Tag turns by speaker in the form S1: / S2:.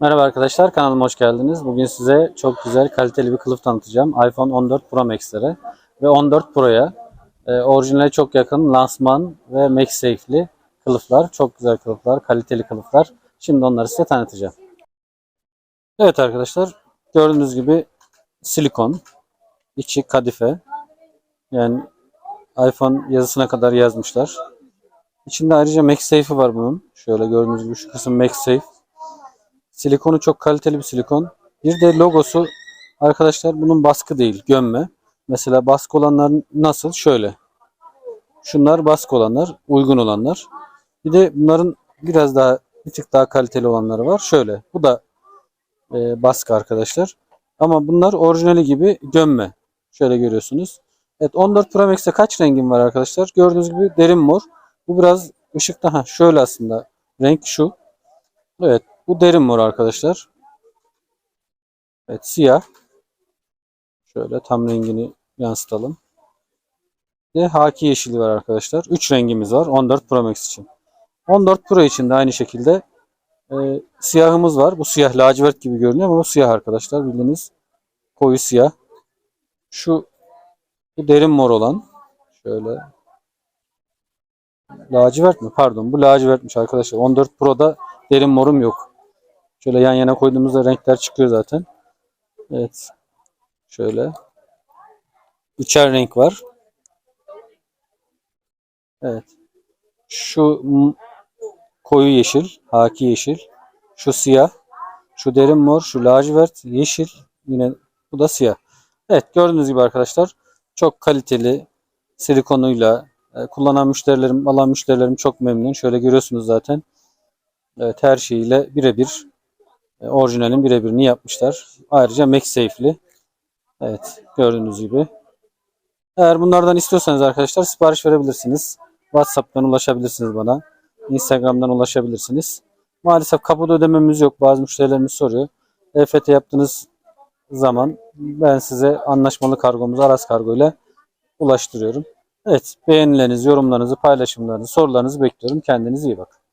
S1: Merhaba arkadaşlar kanalıma hoş geldiniz. Bugün size çok güzel kaliteli bir kılıf tanıtacağım. iPhone 14 Pro Max'lere ve 14 Pro'ya e, orijinale çok yakın lansman ve MagSafe'li kılıflar. Çok güzel kılıflar, kaliteli kılıflar. Şimdi onları size tanıtacağım. Evet arkadaşlar gördüğünüz gibi silikon, içi kadife. Yani iPhone yazısına kadar yazmışlar. İçinde ayrıca MagSafe'i var bunun. Şöyle gördüğünüz gibi şu kısım MagSafe. Silikonu çok kaliteli bir silikon. Bir de logosu arkadaşlar bunun baskı değil gömme. Mesela baskı olanlar nasıl? Şöyle. Şunlar baskı olanlar, uygun olanlar. Bir de bunların biraz daha bir tık daha kaliteli olanları var. Şöyle. Bu da e, baskı arkadaşlar. Ama bunlar orijinali gibi gömme. Şöyle görüyorsunuz. Evet 14 Pro Max'te kaç rengim var arkadaşlar? Gördüğünüz gibi derin mor. Bu biraz ışıkta ha şöyle aslında. Renk şu. Evet bu derin mor arkadaşlar. Evet siyah. Şöyle tam rengini yansıtalım. Ve haki yeşili var arkadaşlar. 3 rengimiz var 14 Pro Max için. 14 Pro için de aynı şekilde e, siyahımız var. Bu siyah lacivert gibi görünüyor ama bu siyah arkadaşlar bildiğiniz koyu siyah. Şu bu derin mor olan şöyle lacivert mi? Pardon bu lacivertmiş arkadaşlar. 14 Pro'da derin morum yok. Şöyle yan yana koyduğumuzda renkler çıkıyor zaten. Evet. Şöyle. Üçer renk var. Evet. Şu koyu yeşil, haki yeşil. Şu siyah. Şu derin mor, şu lacivert, yeşil. Yine bu da siyah. Evet gördüğünüz gibi arkadaşlar çok kaliteli silikonuyla e, kullanan müşterilerim, alan müşterilerim çok memnun. Şöyle görüyorsunuz zaten. Evet her şeyiyle birebir e, orijinalin birebirini yapmışlar. Ayrıca MagSafe'li. Evet gördüğünüz gibi. Eğer bunlardan istiyorsanız arkadaşlar sipariş verebilirsiniz. WhatsApp'tan ulaşabilirsiniz bana. Instagram'dan ulaşabilirsiniz. Maalesef kapıda ödememiz yok. Bazı müşterilerimiz soruyor. EFT yaptığınız zaman ben size anlaşmalı kargomuzu Aras Kargo ile ulaştırıyorum. Evet beğenilerinizi, yorumlarınızı, paylaşımlarınızı, sorularınızı bekliyorum. Kendinize iyi bakın.